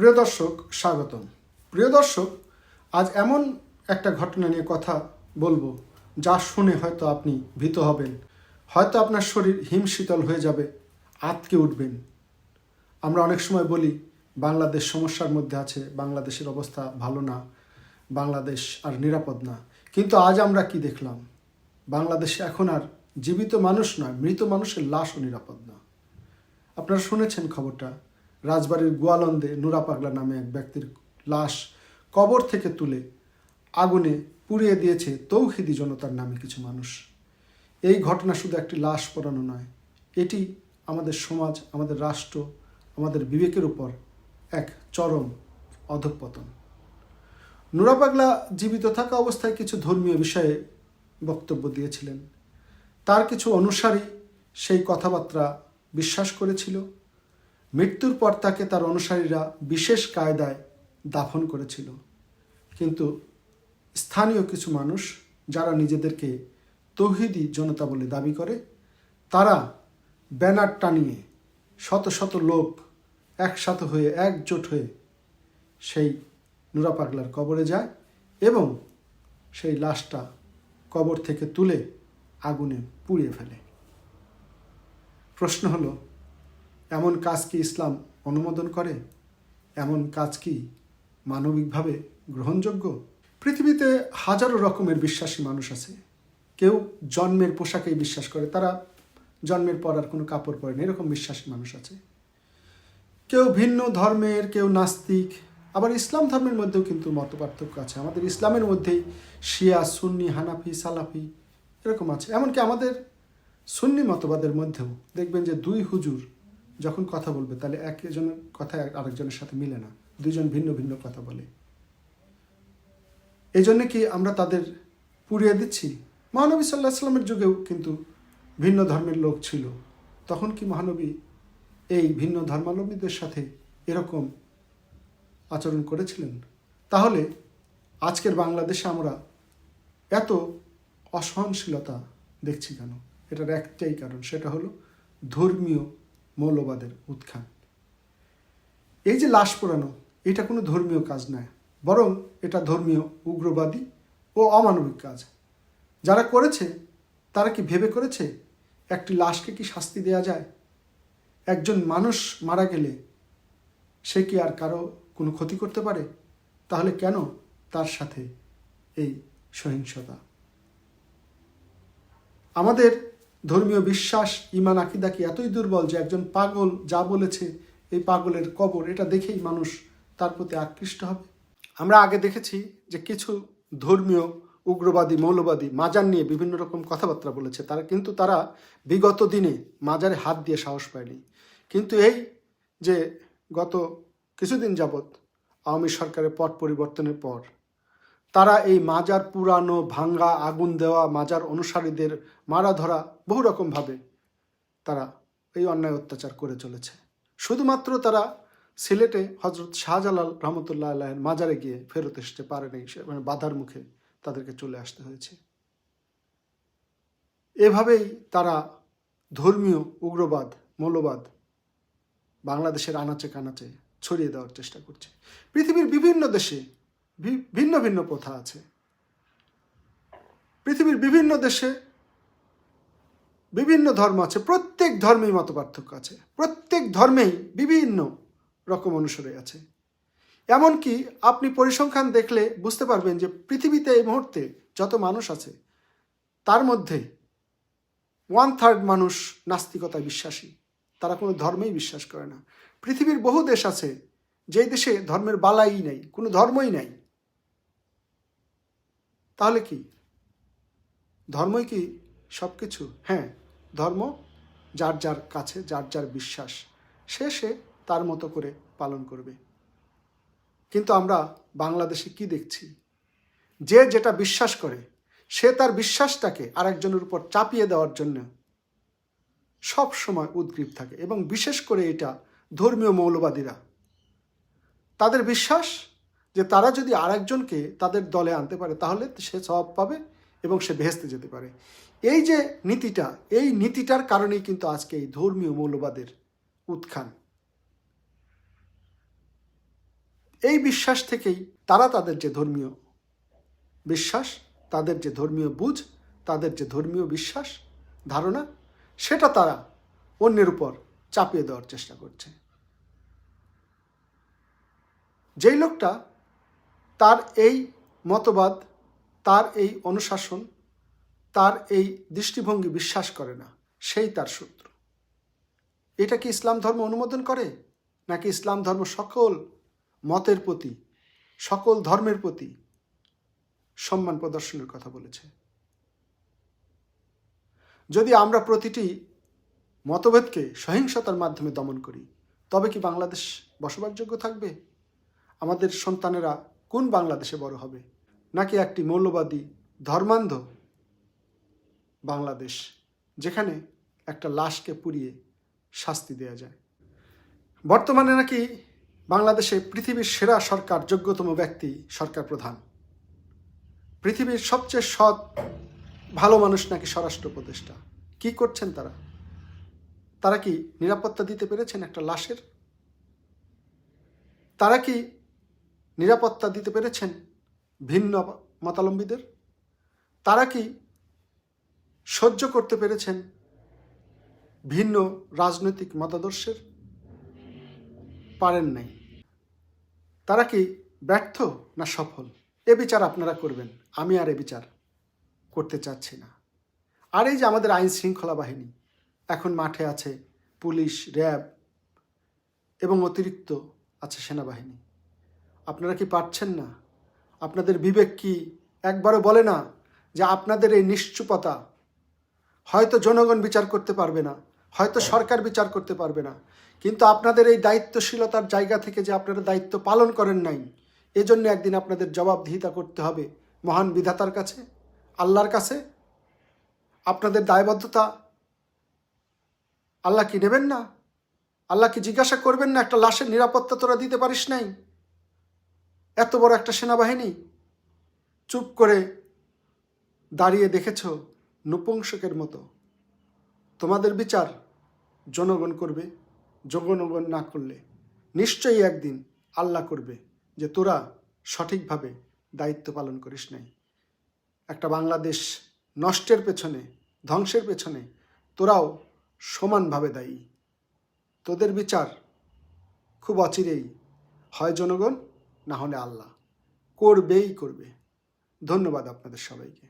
প্রিয় দর্শক, স্বাগতম। প্রিয় দর্শক, আজ এমন একটা ঘটনা নিয়ে কথা বলব যা শুনে হয়তো আপনি ভীত হবেন, হয়তো আপনার শরীর হিমশীতল হয়ে যাবে, আতকে উঠবেন। আমরা অনেক সময় বলি, বাংলাদেশ সমস্যার মধ্যে আছে, বাংলাদেশের অবস্থা ভালো না, বাংলাদেশ আর নিরাপদ না। কিন্তু আজ আমরা কি দেখলাম? বাংলাদেশে এখন আর জীবিত মানুষ নয়, মৃত মানুষের লাশও নিরাপদ না। আপনারা শুনেছেন খবরটা রাজবাড়ির গোয়ালন্দে নুরা পাগলা নামে এক ব্যক্তির লাশ কবর থেকে তুলে আগুনে পুড়িয়ে দিয়েছে তৌহিদি জনতার নামে কিছু মানুষ। এই ঘটনা শুধু একটি লাশ পড়ানো নয়, এটি আমাদের সমাজ, আমাদের রাষ্ট্র, আমাদের বিবেকের উপর এক চরম অধঃপতন। নুরা পাগলা জীবিত থাকা অবস্থায় কিছু ধর্মীয় বিষয়ে বক্তব্য দিয়েছিলেন। তার কিছু অনুসারী সেই কথাবার্তা বিশ্বাস করেছিল। মৃত্যুর পর তাকে তার অনুসারীরা বিশেষ কায়দায় দাফন করেছিল। কিন্তু স্থানীয় কিছু মানুষ যারা নিজেদেরকে তৌহিদি জনতা বলে দাবি করে, তারা ব্যানার টানিয়ে শত শত লোক একসাথে হয়ে একজোট হয়ে সেই নুরা পাগলার কবরে যায় এবং সেই লাশটা কবর থেকে তুলে আগুনে পুড়িয়ে ফেলে। প্রশ্ন হলো এমন কাজ কি ইসলাম অনুমোদন করে? এমন কাজ কি মানবিকভাবে গ্রহণযোগ্য? পৃথিবীতে হাজারো রকমের বিশ্বাসী মানুষ আছে। কেউ জন্মের পোশাকেই বিশ্বাস করে, তারা জন্মের পর আর কোনো কাপড় পরে না, এরকম বিশ্বাসী মানুষ আছে। কেউ ভিন্ন ধর্মের, কেউ নাস্তিক, আবার ইসলাম ধর্মের মধ্যেও কিন্তু মত পার্থক্য আছে। আমাদের ইসলামের মধ্যেই শিয়া, সুন্নি, হানাফি, সালাফি এরকম আছে। এমনকি আমাদের সুন্নি মতবাদের মধ্যেও। দেখবেন যে দুই হুজুর যখন কথা বলবে, তাহলে একজনের কথা আরেকজনের সাথে মিলে না। দুজন ভিন্ন ভিন্ন কথা বলে। এই জন্যে কি আমরা তাদের পুড়িয়ে দিচ্ছি? মহানবী সাল্লাহ সাল্লামের যুগেও কিন্তু ভিন্ন ধর্মের লোক ছিল। তখন কি মহানবী এই ভিন্ন ধর্মাবলম্বীদের সাথে এরকম আচরণ করেছিলেন? তাহলে আজকের বাংলাদেশে আমরা এত অসহনশীলতা দেখছি কেন? এটার একটাই কারণ, সেটা হলো ধর্মীয় মৌলবাদের উত্থান। এই যে লাশ পোড়ানো, এটা কোনো ধর্মীয় কাজ নয়, বরং এটা ধর্মীয়, উগ্রবাদী ও অমানবিক কাজ। যারা করেছে, তারা কি ভেবে করেছে একটি লাশকে কি শাস্তি দেয়া যায়? একজন মানুষ মারা গেলে সে কি আর কারও কোনো ক্ষতি করতে পারে? তাহলে কেন তার সাথে এই সহিংসতা? আমাদের ধর্মীয় বিশ্বাস ইমান আকিদা কি এতই দুর্বল যে একজন পাগল যা বলেছে এই পাগলের কবর, এটা দেখেই মানুষ তার প্রতি আকৃষ্ট হবে? আমরা আগে দেখেছি যে কিছু ধর্মীয়, উগ্রবাদী, মৌলবাদী মাজার নিয়ে বিভিন্ন রকম কথাবার্তা বলেছে। তারা কিন্তু তারা বিগত দিনে মাজারে হাত দিয়ে সাহস পায়নি। কিন্তু এই যে গত কিছুদিন যাবৎ আওয়ামী সরকারের পট পরিবর্তনের পর তারা এই মাজার পুরানো ভাঙ্গা আগুন দেওয়া মাজার অনুসারীদের মারা ধরা বহু রকমভাবে তারা এই অন্যায় অত্যাচার করে চলেছে। শুধুমাত্র তারা সিলেটে হজরত শাহজালাল রহমতুল্লাহ আল্লাহের মাজারে গিয়ে ফেরত আসতে পারেনি মানে বাধার মুখে তাদেরকে চলে আসতে হয়েছে। এভাবেই তারা ধর্মীয় উগ্রবাদ, মৌলবাদ বাংলাদেশের আনাচে কানাচে ছড়িয়ে দেওয়ার চেষ্টা করছে। পৃথিবীর বিভিন্ন দেশে ভিন্ন ভিন্ন প্রথা আছে। পৃথিবীর বিভিন্ন দেশে বিভিন্ন ধর্ম আছে, প্রত্যেক ধর্মেই মত পার্থক্য আছে, প্রত্যেক ধর্মেই বিভিন্ন রকম অনুসারী আছে। এমনকি আপনি পরিসংখ্যান দেখলে বুঝতে পারবেন যে পৃথিবীতে এই মুহূর্তে যত মানুষ আছে, তার মধ্যে ওয়ান থার্ড মানুষ নাস্তিকতায় বিশ্বাসী, তারা কোনো ধর্মেই বিশ্বাস করে না। পৃথিবীর বহু দেশ আছে, যেই দেশে ধর্মের বালাই নেই, কোনো ধর্মই নেই। তাহলে কি? ধর্মই কি সব কিছু হ্যাঁ ধর্ম যার যার কাছে, যার যার বিশ্বাস, সে সে তার মতো করে পালন করবে। কিন্তু আমরা বাংলাদেশে কি দেখছি? যে যেটা বিশ্বাস করে, সে তার বিশ্বাসটাকে আরেকজনের উপর চাপিয়ে দেওয়ার জন্য সব সময় উদ্গ্রীব থাকে এবং বিশেষ করে এটা ধর্মীয় মৌলবাদীরা। তাদের বিশ্বাস যে তারা যদি আরেকজনকে তাদের দলে আনতে পারে, তাহলে সে স্বভাব পাবে এবং সে ভেস্তে যেতে পারে। এই যে নীতিটা, এই নীতিটার কারণেই কিন্তু আজকে এই ধর্মীয় মৌলবাদের উত্থান। এই বিশ্বাস থেকেই তারা তাদের যে ধর্মীয় বিশ্বাস, তাদের যে ধর্মীয় বুঝ, তাদের যে ধর্মীয় বিশ্বাস, ধারণা, সেটা তারা অন্যের উপর চাপিয়ে দেওয়ার চেষ্টা করছে। যেই লোকটা তার এই মতবাদ, তার এই অনুশাসন, তার এই দৃষ্টিভঙ্গি বিশ্বাস করে না, সেই তার শত্রু। এটা কি ইসলাম ধর্ম অনুমোদন করে, নাকি ইসলাম ধর্ম সকল মতের প্রতি, সকল ধর্মের প্রতি সম্মান প্রদর্শনের কথা বলেছে? যদি আমরা প্রতিটি মতভেদকে সহিংসতার মাধ্যমে দমন করি, তবে কি বাংলাদেশ বসবাসযোগ্য থাকবে? আমাদের সন্তানেরা কোন বাংলাদেশে বড় হবে? নাকি একটি মৌলবাদী ধর্মান্ধ বাংলাদেশ যেখানে একটা লাশকে পুড়িয়ে শাস্তি দেওয়া যায়? বর্তমানে নাকি বাংলাদেশে পৃথিবীর সেরা সরকার, যোগ্যতম ব্যক্তি সরকার প্রধান। পৃথিবীর সবচেয়ে সৎ, ভালো মানুষ নাকি স্বরাষ্ট্র উপদেষ্টা? কি করছেন তারা? তারা কি নিরাপত্তা দিতে পেরেছেন একটা লাশের? তারা কি নিরাপত্তা দিতে পেরেছেন ভিন্ন মতালম্বীদের তারা কি সহ্য করতে পেরেছেন ভিন্ন রাজনৈতিক মতাদর্শের? পারেন নাই। তারা কি ব্যর্থ না সফল? এ বিচার আপনারা করবেন, আমি আর এ বিচার করতে চাচ্ছি না। আর এই যে আমাদের আইন শৃঙ্খলা বাহিনী, এখন মাঠে আছে পুলিশ, র্যাব এবং অতিরিক্ত আছে সেনাবাহিনী। আপনারা কি পারছেন না? আপনাদের বিবেক কি একবারও বলে না যে আপনাদের এই নিশ্চুপতা? হয়তো জনগণ বিচার করতে পারবে না, হয়তো সরকার বিচার করতে পারবে না, কিন্তু আপনাদের এই দায়িত্বশীলতার জায়গা থেকে যে আপনারা দায়িত্ব পালন করেন নাই, এজন্য একদিন আপনাদের জবাবদিহিতা করতে হবে মহান বিধাতার কাছে, আল্লাহর কাছে। আপনাদের দায়বদ্ধতা আল্লাহ কি নেবেন না? আল্লাহ কি জিজ্ঞাসা করবেন না? একটা লাশের নিরাপত্তা তোরা দিতে পারিস নাই? এত বড় একটা সেনাবাহিনী? চুপ করে দাঁড়িয়ে দেখেছ নপুংসকের মতো। তোমাদের বিচার জনগণ করবে, জনগণ না করলে। নিশ্চয়ই একদিন আল্লাহ করবে যে তোরা সঠিকভাবে দায়িত্ব পালন করিস নাই। একটা বাংলাদেশ নষ্টের পেছনে, ধ্বংসের পেছনে তোরাও সমানভাবে দায়ী। তোদের বিচার খুব অচিরেই। হয় জনগণ না হলে আল্লাহ করবেই করবে। ধন্যবাদ আপনাদের সবাইকে।